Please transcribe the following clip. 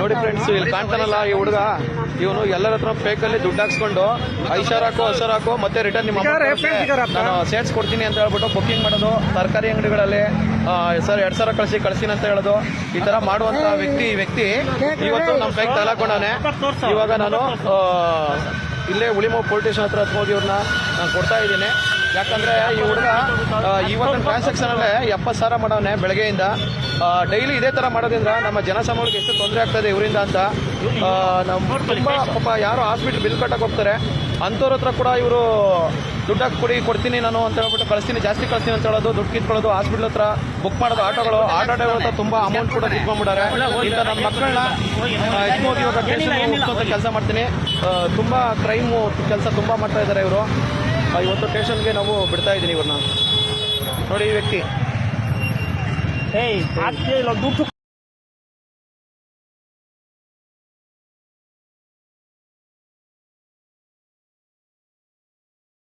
ನೋಡಿ ಫ್ರೆಂಡ್ಸ್ ಇಲ್ಲಿ ಕಾಣ್ತಾನಲ್ಲ ಈ ಹುಡುಗ. ಇವನು ಎಲ್ಲರ ಹತ್ರ ಅಲ್ಲಿ ದುಡ್ಡು ಹಾಕ್ಸ್ಕೊಂಡು ಐಷಾರ್ ಹಾಕೋ ಹಸರ್ ಹಾಕೋ ಮತ್ತೆ ರಿಟರ್ನ್ ನಿಮ್ಮ. ನಾನು ಸೇರ್ಸ್ ಕೊಡ್ತೀನಿ ಅಂತ ಹೇಳ್ಬಿಟ್ಟು ಬುಕ್ಕಿಂಗ್ ಮಾಡೋದು ತರಕಾರಿ ಅಂಗಡಿಗಳಲ್ಲಿ ಸರ್ ಎರಡು ಸಾವಿರ ಕಳಿಸಿ ಕಳಿಸ್ತೀನಿ ಅಂತ ಹೇಳೋದು. ಈ ತರ ಮಾಡುವಂತ ವ್ಯಕ್ತಿ ಈ ವ್ಯಕ್ತಿ ಇವತ್ತು ನಮ್ಮ ಫೇಕ್ ತಲಾಕೊಂಡಾನೆ ಇವಾಗ ನಾನು ಇಲ್ಲೇ ಉಳಿಮೋ ಪೊಲೀಸ್ ಸ್ಟೇಷನ್ ಹತ್ರ ಹೋಗಿ ಇವ್ರನ್ನ ನಾನು ಕೊಡ್ತಾ ಇದ್ದೀನಿ. ಯಾಕಂದ್ರೆ ಈ ಹುಡುಗ ಇವತ್ತಿನ ಟ್ರಾನ್ಸಾಕ್ಷನ್ ಅಲ್ಲೇ ಎಪ್ಪತ್ತು ಸಾವಿರ ಮಾಡವನೆ ಬೆಳಗ್ಗೆಯಿಂದ. ಡೈಲಿ ಇದೇ ತರ ಮಾಡೋದ್ರಿಂದ ನಮ್ಮ ಜನಸಾಮಾನ್ಯರಿಗೆ ಎಷ್ಟು ತೊಂದರೆ ಆಗ್ತದೆ ಇವರಿಂದ ಅಂತ ನಮ್ಮ ತುಂಬಾ ಪಾಪ ಯಾರು ಹಾಸ್ಪಿಟ್ಲ್ ಬಿಲ್ ಕಟ್ಟಕ್ಕೆ ಹೋಗ್ತಾರೆ. ಅಂಥವ್ರ ಹತ್ರ ಕೂಡ ಇವರು ದುಡ್ಡಾಗಿ ಕೊಡಿ, ಕೊಡ್ತೀನಿ ನಾನು ಅಂತ ಹೇಳ್ಬಿಟ್ಟು ಕಳಿಸ್ತೀನಿ ಜಾಸ್ತಿ ಕಳಿಸ್ತೀನಿ ಅಂತ ಹೇಳೋದು, ದುಡ್ಡು ಕಿತ್ಕೊಳ್ಳೋದು ಹಾಸ್ಪಿಟ್ಲ್ ಹತ್ರ ಬುಕ್ ಮಾಡೋದು, ಆಟೋಗಳು ಆಟೋ ಡ್ರೈವರ್ ಹತ್ರ ತುಂಬಾ ಅಮೌಂಟ್ ಕೂಡ ಕಿತ್ಕೊಂಡ್ಬಿಟ್ಟಾರೆ ಇಂಥ ನಮ್ಮ ಮಕ್ಕಳನ್ನ ಇವಾಗ ಕೆಲಸ ಮಾಡ್ತೀನಿ. ತುಂಬಾ ಕ್ರೈಮು ಕೆಲಸ ತುಂಬಾ ಮಾಡ್ತಾ ಇದ್ದಾರೆ ಇವರು. ಇವತ್ತು ಸ್ಟೇಷನ್ಗೆ ನಾವು ಬಿಡ್ತಾ ಇದ್ದೀನಿ ಇವ್ರನ್ನ. ನೋಡಿ ಈ ವ್ಯಕ್ತಿ. ಏಯ್ ಇಲ್ಲ ದುಡ್ಡು